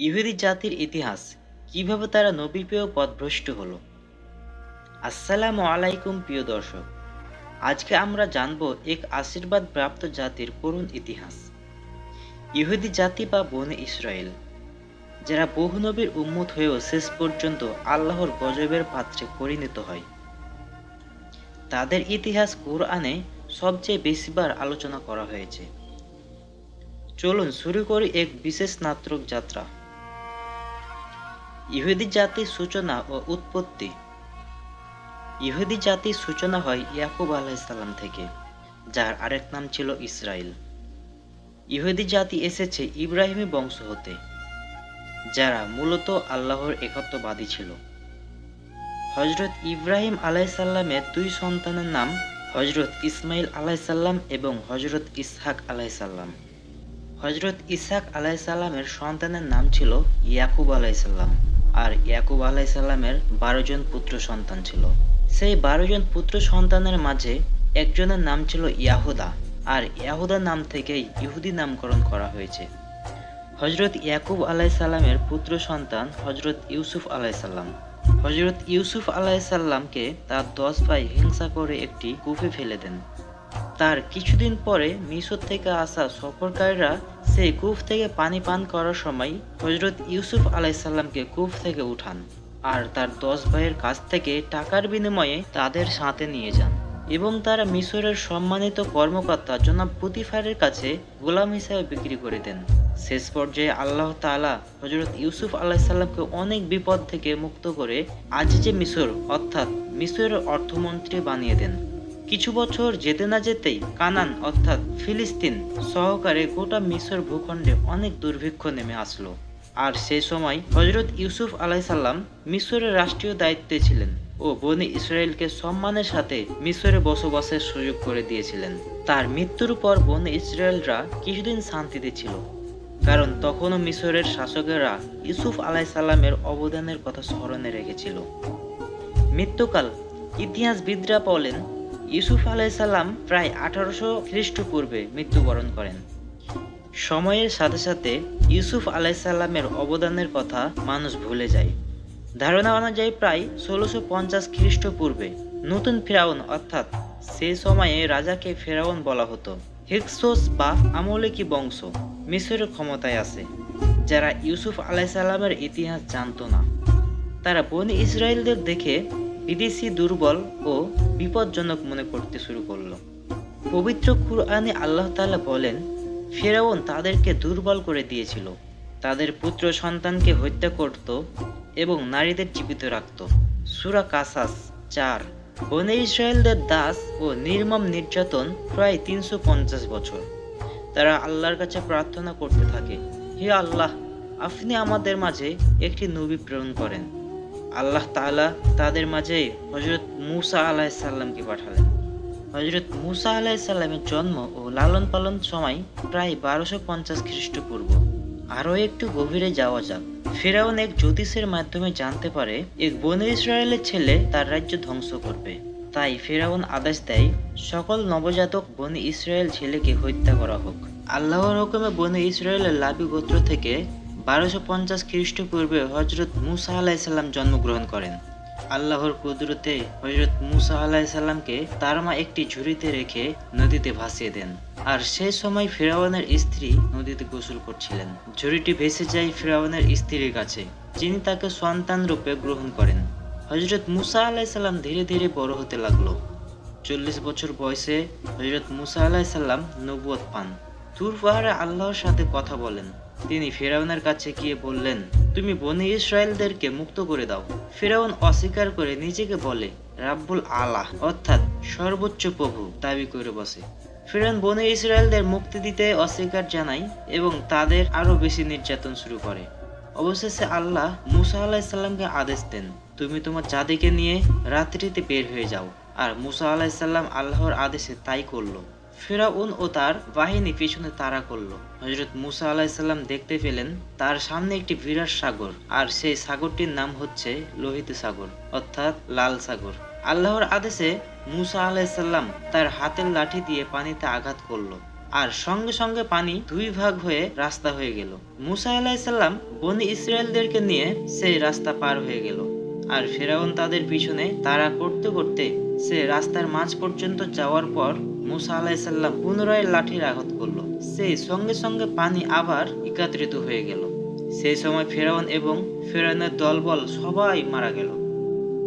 ইহুদি জাতির ইতিহাস কীভাবে তারা নবী পেয়েও পথভ্রষ্ট হলো? আসসালামু আলাইকুম, প্রিয় দর্শক। আজকে আমরা জানব এক আশীর্বাদ প্রাপ্ত জাতির করুণ ইতিহাস। ইহুদি জাতি বা বনে ইসরায়েল, যারা বহু নবীর উম্মত হয়েও শেষ পর্যন্ত আল্লাহর গজবের পাত্রে পরিণত হয়। তাদের ইতিহাস কোরআনে সবচেয়ে বেশিবার আলোচনা করা হয়েছে। চলুন শুরু করি এক বিশেষ নাত্রক যাত্রা। ইহুদি জাতির সূচনা ও উৎপত্তি। ইহুদি জাতির সূচনা হয় ইয়াকুব আলাইসাল্লাম থেকে, যার আরেক নাম ছিল ইসরায়েল ইহুদি জাতি এসেছে ইব্রাহিমী বংশ হতে, যারা মূলত আল্লাহর একত্ববাদী ছিল। হজরত ইব্রাহিম আলাইসাল্লামের দুই সন্তানের নাম হজরত ইসমাইল আলাইসাল্লাম এবং হজরত ইসহাক আলাইসাল্লাম হজরত ইসহাক আলাইসাল্লামের সন্তানের নাম ছিল ইয়াকুব আলাইসাল্লাম আর ইয়াকুব আলাইসাল্লামের বারো জন পুত্র সন্তান ছিল। সেই বারো জন পুত্র সন্তানের মাঝে একজনের নাম ছিল ইয়াহুদা আর ইয়াহুদা নাম থেকেই ইহুদি নামকরণ করা হয়েছে। হজরত ইয়াকুব আলাইসাল্লামের পুত্র সন্তান হজরত ইউসুফ আলাইসাল্লাম হজরত ইউসুফ আলাইসাল্লামকে তার দশ ভাই হিংসা করে একটি কূপে ফেলে দেন। তার কিছুদিন পরে মিশর থেকে আসা সফরকারীরা সেই কূপ থেকে পানি পান করার সময় হজরত ইউসুফ আলাইসাল্লামকে কূপ থেকে উঠান আর তার দশ ভাইয়ের কাছ থেকে টাকার বিনিময়ে তাদের সাথে নিয়ে যান এবং তারা মিশরের সম্মানিত কর্মকর্তা জনাব পুতিফারের কাছে গোলাম হিসাবে বিক্রি করে দেন। শেষ পর্যায়ে আল্লাহ তাআলা হজরত ইউসুফ আলাইসাল্লামকে অনেক বিপদ থেকে মুক্ত করে আজ যে মিশর, অর্থাৎ মিশরের অর্থমন্ত্রী বানিয়ে দেন। কিছু বছর যেতে না যেতেই কানান, অর্থাৎ ফিলিস্তিন, সহকারে গোটা মিশর ভূখণ্ডে অনেক দুর্ভিক্ষ নেমে আসলো। আর সেই সময় হজরত ইউসুফ আলাইসাল্লাম মিশরের রাষ্ট্রীয় দায়িত্বে ছিলেন ও বনি ইসরায়েলকে সম্মানের সাথে মিশরে বসবাসের সুযোগ করে দিয়েছিলেন। তার মৃত্যুর পর বনি ইসরায়েলরা কিছুদিন শান্তিতে ছিল। কারণ তখনও মিশরের শাসকেরা ইউসুফ আলাইসাল্লামের অবদানের কথা স্মরণে রেখেছিল। মৃত্যুকাল ইতিহাসবিদরা বলেন ইউসুফ আলাইসাল্লাম প্রায় আঠারোশো খ্রিস্টপূর্বে মৃত্যুবরণ করেন। সময়ের সাথে সাথে ইউসুফ আলাইসাল্লামের অবদানের কথা মানুষ ভুলে যায়। ধারণা অনুযায়ী প্রায় ষোলোশো পঞ্চাশ খ্রিস্টপূর্বে নতুন ফেরাউন অর্থাৎ সে সময়ে রাজাকে ফেরাউন বলা হতো। হিক্সোস বা আমলেকি বংশ মিশরের ক্ষমতায় আছে, যারা ইউসুফ আলাইসাল্লামের ইতিহাস জানতো না। তারা বনি ইসরায়েলদের দেখে বিদেশি দুর্বল ও বিপজ্জনক মনে করতে শুরু করল। পবিত্র কুরআনে আল্লাহ তাআলা বলেন, ফেরাউন তাদেরকে দুর্বল করে দিয়েছিল। তাদের পুত্র সন্তানকে হত্যা করত এবং নারীদের জীবিত রাখত। সুরা কাসাস চার, বনে ইসরায়েলদের দাস ও নির্মম নির্যাতন প্রায় তিনশো পঞ্চাশ বছর। তারা আল্লাহর কাছে প্রার্থনা করতে থাকে, হে আল্লাহ, আপনি আমাদের মাঝে একটি নবী প্রেরণ করেন। আল্লাহ তাআলা তাদের মাঝে হজরত মুসা আলাহিসাল্লামকে পাঠালেন। হজরত মুসা আলাহিসাল্লামের জন্ম ও লালন পালন সময় প্রায় বারোশো পঞ্চাশ খ্রিস্টপূর্ব। আরও একটু গভীরে যাওয়া যাক। ফেরাউন এক জ্যোতিষের মাধ্যমে জানতে পারে, এক বনে ইসরায়েলের ছেলে তার রাজ্য ধ্বংস করবে। তাই ফেরাউন আদেশ দেয়, সকল নবজাতক বনে ইসরায়েল ছেলেকে হত্যা করা হোক। আল্লাহর হুকুমে বনে ইসরায়েলের লাবি গোত্র থেকে বারোশো পঞ্চাশ খ্রিস্টপূর্বে হজরত মুসা আলাইসাল্লাম জন্মগ্রহণ করেন। আল্লাহর কুদরতে হজরত মুসা আলাইসাল্লামকে তার মা একটি ঝুড়িতে রেখে নদীতে ভাসিয়ে দেন। আর সেই সময় ফেরাউনের স্ত্রী নদীতে গোসল করছিলেন। ঝুড়িটি ভেসে যায় ফেরাউনের স্ত্রীর কাছে, যিনি তাকে সন্তান রূপে গ্রহণ করেন। হজরত মুসা আলাইসাল্লাম ধীরে ধীরে বড় হতে লাগল। চল্লিশ বছর বয়সে হজরত মুসা আলাইসাল্লাম নবুয়ত পান। তুর পাহাড়ে আল্লাহর সাথে কথা বলেন। তিনি ফেরাউনের কাছে গিয়ে বললেন, তুমি বনি ইসরায়েলদেরকে মুক্ত করে দাও। ফেরাউন অস্বীকার করে নিজেকে বলে, রাব্বুল আলাহ অর্থাৎ সর্বোচ্চ প্রভু, দাবি করে বসে। ফেরাউন বনি ইসরায়েলদের মুক্তি দিতে অস্বীকার জানায় এবং তাদের আরও বেশি নির্যাতন শুরু করে। অবশেষে আল্লাহ মুসা আলাহিসাল্লামকে আদেশ দেন, তুমি তোমার জাতিকে নিয়ে রাত্রিতে বের হয়ে যাও। আর মুসা আলাহিসাল্লাম আল্লাহর আদেশে তাই করল। ফেরাউন ও তার বাহিনী পেছনে তাড়া করল। হজরত মুসা আলাহিসাল্লাম দেখতে পেলেন তার সামনে একটি বিরাট সাগর, আর সেই সাগরটির নাম হচ্ছে লোহিত সাগর, অর্থাৎ লাল সাগর। আল্লাহর আদেশে মুসা আলাহিসাল্লাম তার হাতের লাঠি দিয়ে পানিতে আঘাত করল, আর সঙ্গে সঙ্গে পানি দুই ভাগ হয়ে রাস্তা হয়ে গেল। মুসা আলাহিসাল্লাম বনি ইসরায়েলদেরকে নিয়ে সেই রাস্তা পার হয়ে গেল, আর ফেরাউন তাদের পিছনে তারা করতে করতে সে রাস্তার মাঝ পর্যন্ত যাওয়ার পর মুসা আলাহিসাল্লাম পুনরায় লাঠির আঘাত করল। সেই সঙ্গে সঙ্গে পানি আবার একত্রিত হয়ে গেল। সেই সময় ফেরাউন এবং ফেরাউনের দলবল সবাই মারা গেল।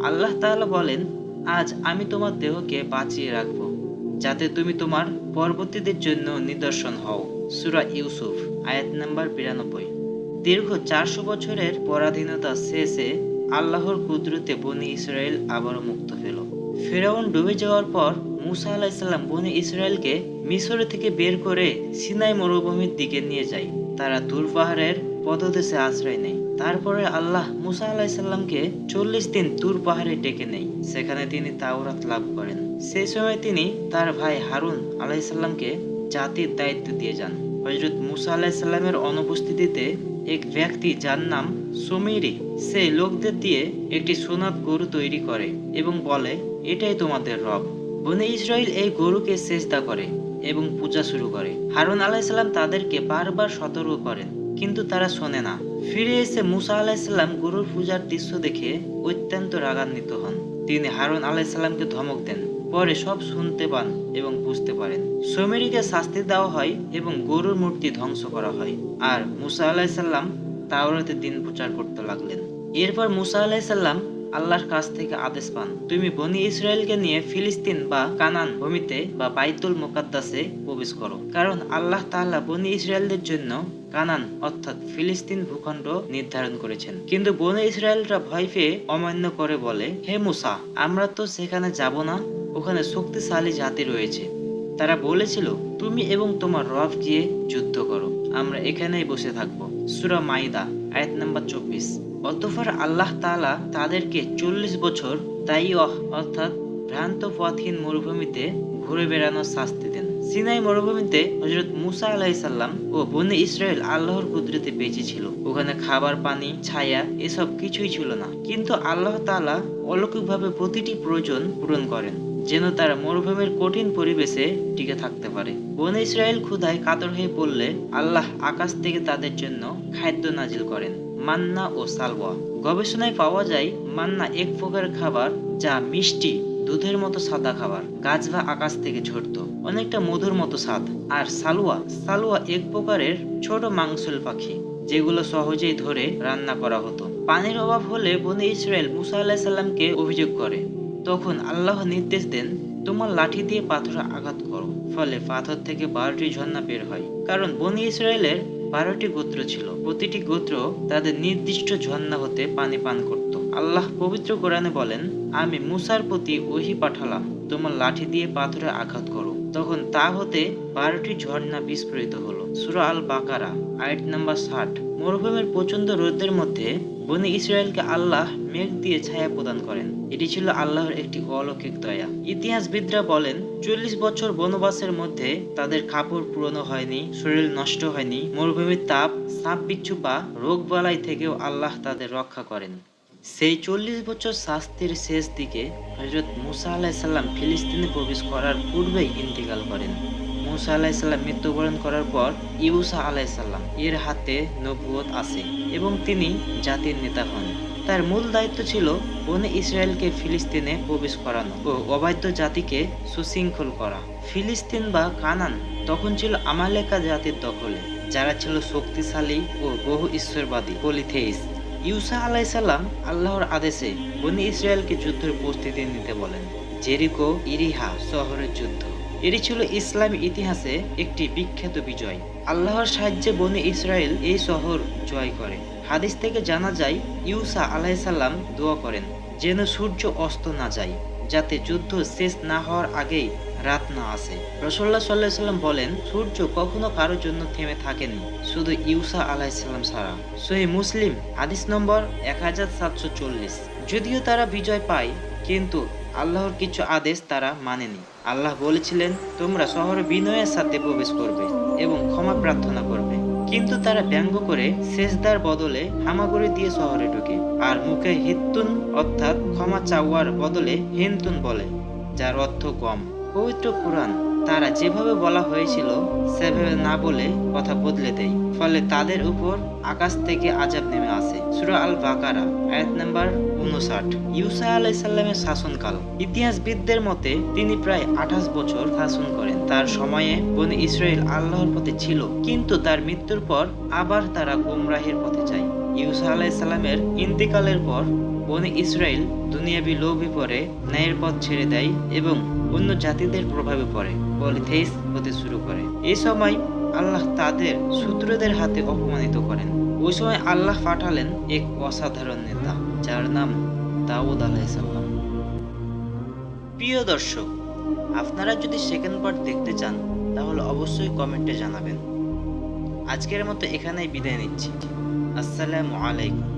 আল্লাহ তাআলা বলেন, আজ আমি তোমার দেহকে বাঁচিয়ে রাখব, যাতে তুমি তোমার পরবর্তীদের জন্য নিদর্শন হও। সুরা ইউসুফ, আয়াত নাম্বার বিরানব্বই। দীর্ঘ চারশো বছরের পরাধীনতা শেষে আল্লাহর কুদরতে বনি ইসরায়েল আবারও মুক্ত পেল ফেরাউন ডুবে যাওয়ার পর মুসা আলাহিসাল্লাম বনি ইসরায়েলকে মিশর থেকে বের করে সিনাই মরুভূমির দিকে নিয়ে যায়। তারা দূর পাহাড়ের পদদেশে আশ্রয় নেয়। তারপরে আল্লাহ মুসা আলাহিসাল্লামকে চল্লিশ দিন তুর পাহাড়ে ডেকে নেয়। সেখানে তিনি তাওরাত লাভ করেন। সেই সময় তিনি তার ভাই হারুন আলাহিসাল্লামকে জাতির দায়িত্ব দিয়ে যান। হজরত মুসা আলাহিসাল্লামের অনুপস্থিতিতে এক ব্যক্তি যার নাম সুমিরি সে লোকদের দিয়ে একটি সোনাত গরু তৈরি করে এবং বলে, এটাই তোমাদের রব। বনে ইসরায়েল এই গরুকে সেজদা করে এবং পূজা শুরু করে। হারুন আলাহিসাল্লাম তাদেরকে বারবার সতর্ক করেন, কিন্তু তারা শোনে না। ফিরে এসে মুসা আলাহিসাল্লাম গরুর পূজার দৃশ্য দেখে অত্যন্ত রাগান্বিত হন। তিনি হারুন আলাহিসাল্লামকে ধমক দেন, পরে সব শুনতে পান এবং বুঝতে পারেন। সমীরীকে শাস্তি দেওয়া হয় এবং গরুর মূর্তি ধ্বংস করা হয়। আর মুসা আলাহিসাল্লাম তাওরাতে দিন প্রচার করতে লাগলেন। এরপর মুসা আলাহিসাল্লাম আল্লাহর কাছ থেকে আদেশ পান। তুমি বনি ইসরায়েলকে নিয়ে ফিলিস্তিন বা কানান ভূমিতে বা বাইতুল মোকাদ্দাসে প্রবেশ করো। কারণ আল্লাহ তাআলা বনি ইসরায়েলদের জন্য কানান অর্থাৎ ফিলিস্তিন ভূখণ্ড নির্ধারণ করেছেন। কিন্তু বনি ইসরায়েলরা ভয় পেয়ে অমান্য করে বলে, হে মুসা, আমরা তো সেখানে যাব না। ওখানে শক্তিশালী জাতি রয়েছে। তারা বলেছিল, তুমি এবং তোমার রব গিয়ে যুদ্ধ করো। আমরা এখানেই বসে থাকব। সুরা মাইদা। আয়াত নাম্বার চব্বিশ। অতঃপর আল্লাহ তাআলা তাদেরকে চল্লিশ বছর তাইয়হ অর্থাৎ ভ্রান্ত পথহীন মরুভূমিতে ঘুরে বেড়ানোর শাস্তি দেন। সিনাই মরুভূমিতে হজরত মুসা আলাহিসাল্লাম ও বনে ইসরায়েল আল্লাহর কুদরতে বেঁচে ছিল। ওখানে খাবার, পানি, ছায়া এসব কিছুই ছিল না। কিন্তু আল্লাহ তাআলা অলৌকিকভাবে প্রতিটি প্রয়োজন পূরণ করেন। যেন তারা মরুভূমির কঠিন পরিবেশে টিকে থাকতে পারে। বনে ইসরায়েল ক্ষুধায় কাতর হয়ে পড়লে আল্লাহ আকাশ থেকে তাদের জন্য খাদ্য নাজিল করেন, মান্না ও সালওয়া। গবেষণায় পাওয়া যায়, মান্না এক প্রকার খাবার যা মিষ্টি, দুধের মতো সাদা খাবার গাছ বা আকাশ থেকে ঝরত, অনেকটা মধুর মতো স্বাদ। আর সালুয়া সালুয়া এক প্রকারের ছোট মাংসল পাখি, যেগুলো সহজেই ধরে রান্না করা হতো। পানির অভাব হলে বনে ইসরায়েল মুসা আলাহিসাল্লামকে অভিযোগ করে তখন আল্লাহ নির্দেশ দেন, তোমার লাঠি দিয়ে পাথরে আঘাত করো। ফলে পাথর থেকে বারোটি ঝর্ণা বের হয়। কারণ বনি ইসরায়েলের বারোটি গোত্র ছিল। প্রতিটি গোত্র তাদের নির্দিষ্ট ঝর্ণা হতে পানি পান করত। আল্লাহ পবিত্র কোরআনে বলেন আমি মুসার প্রতি ওহি পাঠালাম, তোমার লাঠি দিয়ে পাথরে আঘাত করো। তখন তা হতে বারোটি ঝর্ণা বিস্ফোরিত হলো। সুরা আল বাকারা আইট নাম্বার ষাট। মরুভূমির প্রচণ্ড রোদের মধ্যে বনি ইসরায়েলকে আল্লাহ মেঘ দিয়ে ছায়া প্রদান করেন। এটি ছিল আল্লাহর একটি অলৌকিক দয়া। ইতিহাসবিদরা বলেন, চল্লিশ বছর বনবাসের মধ্যে তাদের কাপড় পুরনো হয়নি, শরীর নষ্ট হয়নি, মরুভূমির তাপ, সাপ বিচ্ছু বা রোগ বালাই থেকেও আল্লাহ তাদের রক্ষা করেন। সেই চল্লিশ বছর শাস্তির শেষ দিকে হজরত মুসা আলাহিসাল্লাম ফিলিস্তিনে প্রবেশ করার পূর্বেই ইন্তেকাল করেন। মুসা আলাহিসাল্লাম মৃত্যুবরণ করার পর ইউসা আলাহিসাল্লাম এর হাতে নবুয়ত আসে এবং তিনি জাতির নেতা হন। তার মূল দায়িত্ব ছিল বনে ইসরায়েলকে ফিলিস্তিনে প্রবেশ করানো ও অবাধ্য জাতিকে সুশৃঙ্খল করা। ফিলিস্তিন বা কানান তখন ছিল আমালেকা জাতির দখলে, যারা ছিল শক্তিশালী ও বহু ঈশ্বরবাদী, পলিথেইস। ইউসা আলাইসাল্লাম আল্লাহর আদেশে বনি ইসরায়েলকে যুদ্ধের প্রস্তুতি নিতে বলেন। জেরিকো ইরিহা শহরের যুদ্ধ। এটি ছিল ইসলামী ইতিহাসে একটি বিখ্যাত বিজয়। আল্লাহর সাহায্যে বনি ইসরায়েল এই শহর জয় করে। হাদিস থেকে জানা যায় ইউসা আলাইসাল্লাম দোয়া করেন, যেন সূর্য অস্ত না যায়, যাতে যুদ্ধ শেষ না হওয়ার আগেই রাত না আসে। রসল্লাহ সাল্লাহ সাল্লাম বলেন, সূর্য কখনো কারোর জন্য থেমে থাকেনি, শুধু ইউসা আলাহিসাল্লাম ছাড়া। সহি মুসলিম, হাদিস নম্বর এক হাজার সাতশো চল্লিশ। যদিও তারা বিজয় পায়, কিন্তু আল্লাহর কিছু আদেশ তারা মানেনি। আল্লাহ বলেছিলেন, তোমরা শহরে বিনয়ের সাথে প্রবেশ করবে এবং ক্ষমা প্রার্থনা করবে। কিন্তু তারা ব্যঙ্গ করে শেষদার বদলে হামাগুড়ি দিয়ে শহরে ঢুকে আর মুখে হিত্তুন অর্থাৎ ক্ষমা চাওয়ার বদলে হিন্তুন বলে, যার অর্থ কম পবিত্র কোরআন তারা যেভাবে বলা হয়েছিল, সেভাবে না বলে কথা বদলে দেয়। ফলে তাদের উপর আকাশ থেকে আজাব নেমে আসে। সুরা আল বাকারা আয়াত নাম্বার উনষাট ইউসা আলাইসাল্লামের শাসনকাল। ইতিহাসবিদদের মতে, তিনি প্রায় আঠাশ বছর শাসন করেন। তার সময়ে বনি ইসরায়েল আল্লাহর পথে ছিল, কিন্তু তার মৃত্যুর পর আবার তারা গোমরাহের পথে যায়। ইউসা আলাইসাল্লামের ইন্তিকালের পর বনি ইসরায়েল দুনিয়াবি লোভে পড়ে, ন্যায়ের পথ ছেড়ে দেয় এবং অন্য জাতিদের প্রভাবে পড়ে পলিথেইস হতে শুরু করে। এই সময় আল্লাহ তাদের শত্রুদের হাতে অপমানিত করেন। ওই সময় আল্লাহ পাঠালেন এক অসাধারণ নেতা, যার নাম দাউদ আলাইসাল্লাম প্রিয় দর্শক, আপনারা যদি সেকেন্ড পার্ট দেখতে চান, তাহলে অবশ্যই কমেন্টে জানাবেন। আজকের মতো এখানেই বিদায় নিচ্ছি। আসসালামু আলাইকুম।